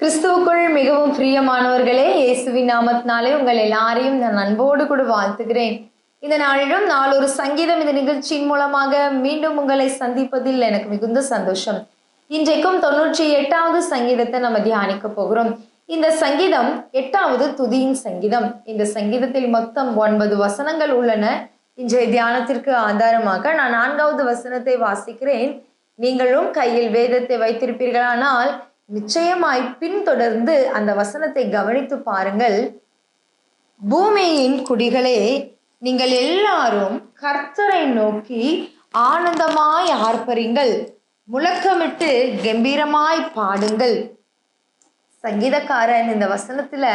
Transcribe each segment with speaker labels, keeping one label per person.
Speaker 1: கிறிஸ்துவுக்குள் மிகவும் பிரியமானவர்களே இயேசுவின் நாமத்தினாலே உங்கள் எல்லாரையும் நான் அன்போடு கூட வாழ்த்துகிறேன். இந்த நாளிலும் நாளொரு சங்கீதம் இந்த நிகழ்ச்சியின் மூலமாக மீண்டும் உங்களை சந்திப்பதில் எனக்கு மிகுந்த சந்தோஷம். இன்றைக்கும் தொண்ணூற்றி எட்டாவது சங்கீதத்தை நம்ம தியானிக்க போகிறோம். இந்த சங்கீதம் எட்டாவது துதியின் சங்கீதம். இந்த சங்கீதத்தில் மொத்தம் ஒன்பது வசனங்கள் உள்ளன. இன்றைய தியானத்திற்கு ஆதாரமாக நான் நான்காவது வசனத்தை வாசிக்கிறேன். நீங்களும் கையில் வேதத்தை வைத்திருப்பீர்களானால் நிச்சயமாய் பின்தொடர்ந்து அந்த வசனத்தை கவனித்து பாருங்கள். பூமியின் குடிகளே நீங்கள் எல்லாரும் கர்த்தரை நோக்கி ஆனந்தமாய் ஆர்ப்பரிங்கள். முழக்கமிட்டு கம்பீரமாய் பாடுங்கள். சங்கீதக்காரன் இந்த வசனத்துல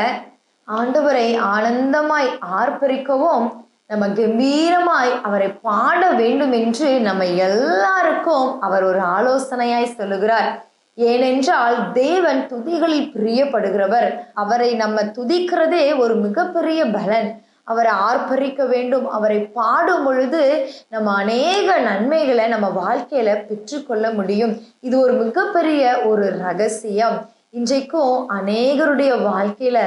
Speaker 1: ஆண்டவரை ஆனந்தமாய் ஆர்ப்பரிக்கவும் நம்ம கம்பீரமாய் அவரை பாட வேண்டும் என்று நம்ம எல்லாருக்கும் அவர் ஒரு ஆலோசனையாய் சொல்லுகிறார். ஏனென்றால் தேவன் துதிகளில் பிரியப்படுகிறவர். அவரை நம்ம துதிக்கிறதே ஒரு மிகப்பெரிய பலன். அவரை ஆர்ப்பரிக்க வேண்டும். அவரை பாடும் பொழுது நம்ம அநேக நன்மைகளை நம்ம வாழ்க்கையில பெற்றுக்கொள்ள முடியும். இது ஒரு மிகப்பெரிய ஒரு ரகசியம். இன்றைக்கும் அநேகருடைய வாழ்க்கையில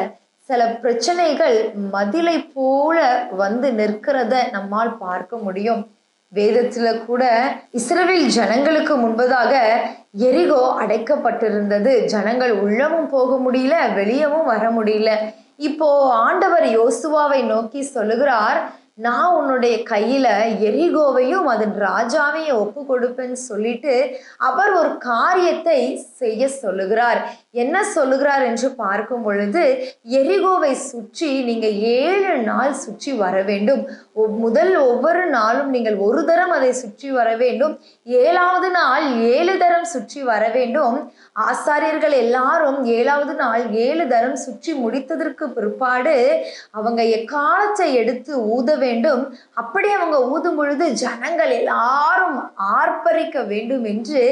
Speaker 1: சில பிரச்சனைகள் மதிலை போல வந்து நிற்கிறத நம்மால் பார்க்க முடியும். வேதத்துல கூட இஸ்ரவேல் ஜனங்களுக்கு முன்பதாக எரிகோ அடைக்கப்பட்டிருந்தது. ஜனங்கள் உள்ளமும் போக முடியல வெளியவும் வர முடியல. இப்போ ஆண்டவர் யோசுவாவை நோக்கி சொல்லுகிறார் நான் உன்னுடைய கையில எரிகோவையும் அதன் ராஜாவையும் ஒப்பு கொடுப்பேன்னு சொல்லிட்டு அவர் ஒரு காரியத்தை செய்ய சொல்லுகிறார். என்ன சொல்லுகிறார் என்று பார்க்கும் பொழுது எரிகோவை சுற்றி நீங்க ஏழு நாள் சுற்றி வர வேண்டும். முதல் ஒவ்வொரு நாளும் நீங்கள் ஒரு தரம் அதை சுற்றி வர வேண்டும். ஏழாவது நாள் ஏழு தரம் சுற்றி வர வேண்டும். ஆசாரியர்கள் எல்லாரும் ஏழாவது நாள் ஏழு தரம் சுற்றி முடித்ததற்கு பிற்பாடு அவங்க எக்காலத்தை எடுத்து ஊத வேண்டும் அப்படி அவங்க ஊதும் பொழுது ஜனங்கள் எல்லாரும் ஆர்ப்பரிக்க வேண்டும் என்று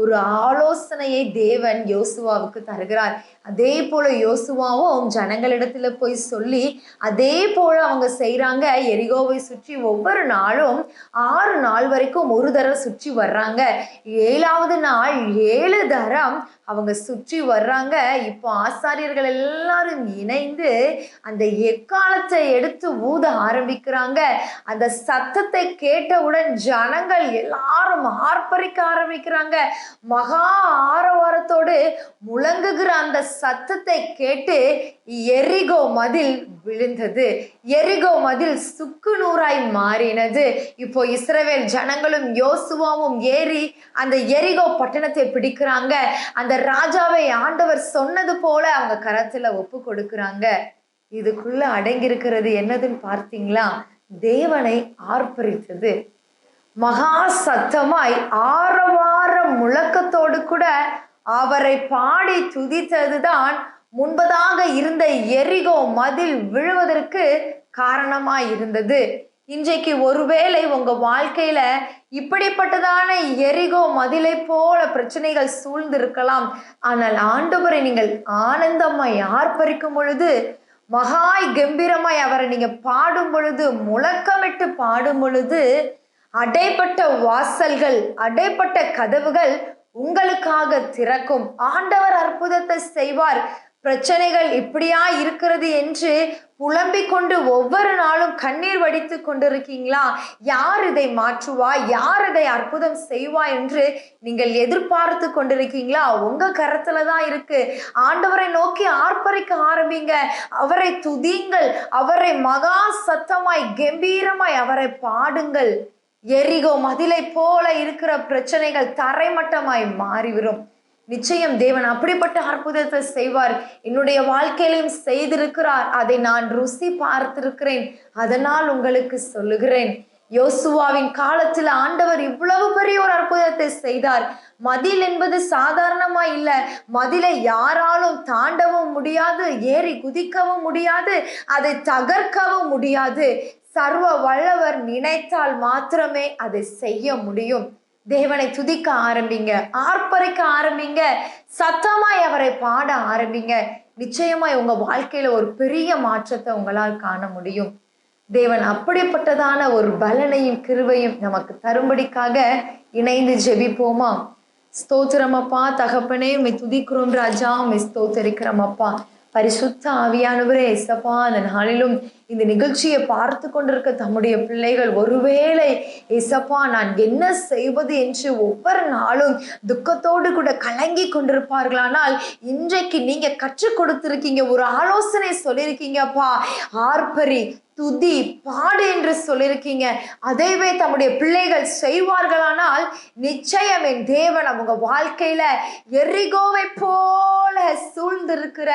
Speaker 1: ஒரு ஆலோசனையை தேவன் யோசுவாவுக்கு தருகிறார். அதே போல யோசுவாவும் ஜனங்களிடத்துல போய் சொல்லி அதே போல அவங்க செய்கிறாங்க எரிகோவை சுற்றி ஒவ்வொரு நாளும் ஆறு நாள் வரைக்கும் ஒரு தரம் சுற்றி வர்றாங்க. ஏழாவது நாள் ஏழு தரம் அவங்க சுற்றி வர்றாங்க. இப்போ ஆசாரியர்கள் எல்லாரும் இணைந்து அந்த எக்காலத்தை எடுத்து ஊத ஆரம்பிக்கிறாங்க. அந்த சத்தத்தை கேட்டவுடன் ஜனங்கள் எல்லாரும் ஆர்ப்பரிக்க ஆரம்பிக்கிறாங்க. மகா ஆரவாரத்தோடு முழங்குகிற அந்த சத்தத்தை கேட்டு எரிகோ மதில் விழுந்தது. எரிகோ மதில் சுக்கு நூறாய் மாறினது. இப்போ இஸ்ரவேல் ஜனங்களும் யோசுவாவும் ஏறி அந்த எரிகோ பட்டணத்தை பிடிக்கிறாங்க. அந்த ராஜாவை ஆண்டவர் சொன்னது போல அவங்க கரத்துல ஒப்பு கொடுக்குறாங்க. இதுக்குள்ள அடங்கியிருக்கிறது என்னதுன்னு பார்த்தீங்களா? தேவனை ஆர்ப்பரித்தது. மகா சத்தமாய் ஆரவார முழக்கத்தோடு கூட அவரை பாடி துதித்ததுதான் முன்பதாக இருந்த எரிகோ மதில் விழுவதற்கு காரணமாய் இருந்தது இன்றைக்கு ஒருவேளை உங்க வாழ்க்கையில இப்படிப்பட்டதான எரிகோ மதிலை போல பிரச்சனைகள் சூழ்ந்திருக்கலாம். ஆனால் ஆண்டவரை நீங்கள் ஆனந்தமாய் ஆர்ப்பரிக்கும் பொழுது மகாய் கம்பீரமாய் அவரை நீங்க பாடும் பொழுது முழக்கமிட்டு பாடும் பொழுது அடைப்பட்ட வாசல்கள் அடைப்பட்ட கதவுகள் உங்களுக்காக திறக்கும். ஆண்டவர் அற்புதத்தை செய்வார். பிரச்சனைகள் இப்படியா இருக்கிறது என்று புலம்பிக் கொண்டு ஒவ்வொரு நாளும் கண்ணீர் வடித்து கொண்டிருக்கீங்களா? யார் இதை மாற்றுவா? யார் இதை அற்புதம் செய்வா என்று நீங்கள் எதிர்பார்த்து கொண்டிருக்கீங்களா? உங்க கரத்துல தான் இருக்கு. ஆண்டவரை நோக்கி ஆர்ப்பரிக்க ஆரம்பிங்க. அவரை துதிங்கள் அவரை மகா சத்தமாய் கம்பீரமாய் அவரை பாடுங்கள். எரிகோ மதிலை போல இருக்கிற பிரச்சனைகள் தரைமட்டமாய் மாறிவிடும். நிச்சயம் தேவன் அப்படிப்பட்ட அற்புதத்தை செய்வார். என்னுடைய வாழ்க்கையிலும் செய்திருக்கிறார். அதை நான் ருசி பார்த்திருக்கிறேன். அதனால் உங்களுக்கு சொல்லுகிறேன். யோசுவாவின் காலத்தில் ஆண்டவர் இவ்வளவு பெரிய ஒரு அற்புதத்தை செய்தார். மதில் என்பது சாதாரணமா இல்ல. மதிலை யாராலும் தாண்டவும் முடியாது. ஏறி குதிக்கவும் முடியாது. அதை தகர்க்கவும் முடியாது. சர்வ வல்லவர் நினைத்தால் மாத்திரமே அதை செய்ய முடியும். தேவனை துதிக்க ஆரம்பிங்க ஆர்ப்பரிக்க ஆரம்பிங்க சத்தமாய் அவரை பாட ஆரம்பிங்க. நிச்சயமாய் உங்க வாழ்க்கையில ஒரு பெரிய மாற்றத்தை உங்களால் காண முடியும். தேவன் அப்படிப்பட்டதான ஒரு பலனையும் கிருவையும் நமக்கு தரும்படிக்காக இணைந்து ஜெபிப்போமா? ஸ்தோத்திரம் அப்பா தகப்பனே உண்மை துதிக்கிறோம் ராஜா உண்மை ஸ்தோத்தரிக்கிறோம் அப்பா. பரிசுத்த ஆவியானவரே இசப்பா அந்த நாளிலும் இந்த நிகழ்ச்சியை பார்த்து கொண்டிருக்க தம்முடைய பிள்ளைகள் ஒருவேளை எசப்பா நான் என்ன செய்வது என்று ஒவ்வொரு நாளும் துக்கத்தோடு கூட கலங்கி கொண்டிருப்பார்களானால் இன்றைக்கு நீங்க கற்றுக் கொடுத்திருக்கீங்க ஒரு ஆலோசனை சொல்லியிருக்கீங்கப்பா. ஆர்ப்பரி துதி பாடு என்று சொல்லியிருக்கீங்க. அதைவே தம்முடைய பிள்ளைகள் செய்வார்களானால் நிச்சயம் என் தேவன் அவங்க வாழ்க்கையில எரிகோவை போல சூழ்ந்திருக்கிற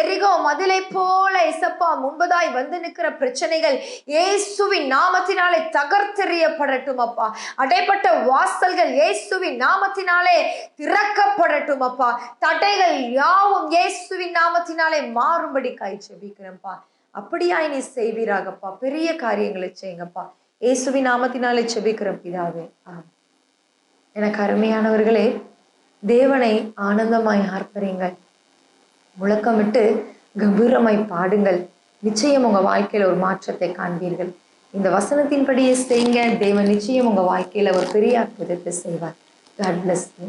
Speaker 1: எரிகோ மதிலை போல இசப்பா முன்பதாய் வந்து நிற்கிற பிரச்சனைகள் இயேசுவின் நாமத்தினாலே தகர்த்தெறியப்படட்டும் அப்பா. அடைப்பட்ட வாசல்கள் இயேசுவின் நாமத்தினாலே திறக்கப்படட்டும் அப்பா. தடைகள் யாவும் இயேசுவின் நாமத்தினாலே மாறும்படி கை செபிக்கிறேன்ப்பா. அப்படியாய் நீ செய்வீராகப்பா? பெரிய காரியங்களை செய்யுங்கப்பா. இயேசுவி நாமத்தினாலே செபிக்கிறோம் பிதாவே. ஆ எனக்கு அருமையானவர்களே தேவனை ஆனந்தமாய் ஆர்ப்பரிங்கள் முழக்கமிட்டு கம்பீரமாய் பாடுங்கள். நிச்சயம் உங்கள் வாழ்க்கையில் ஒரு மாற்றத்தை காண்பீர்கள். இந்த வசனத்தின்படியே செய்யுங்க. தேவன் நிச்சயம் உங்கள் வாழ்க்கையில் ஒரு பெரிய அற்புதத்தை செய்வார். God bless you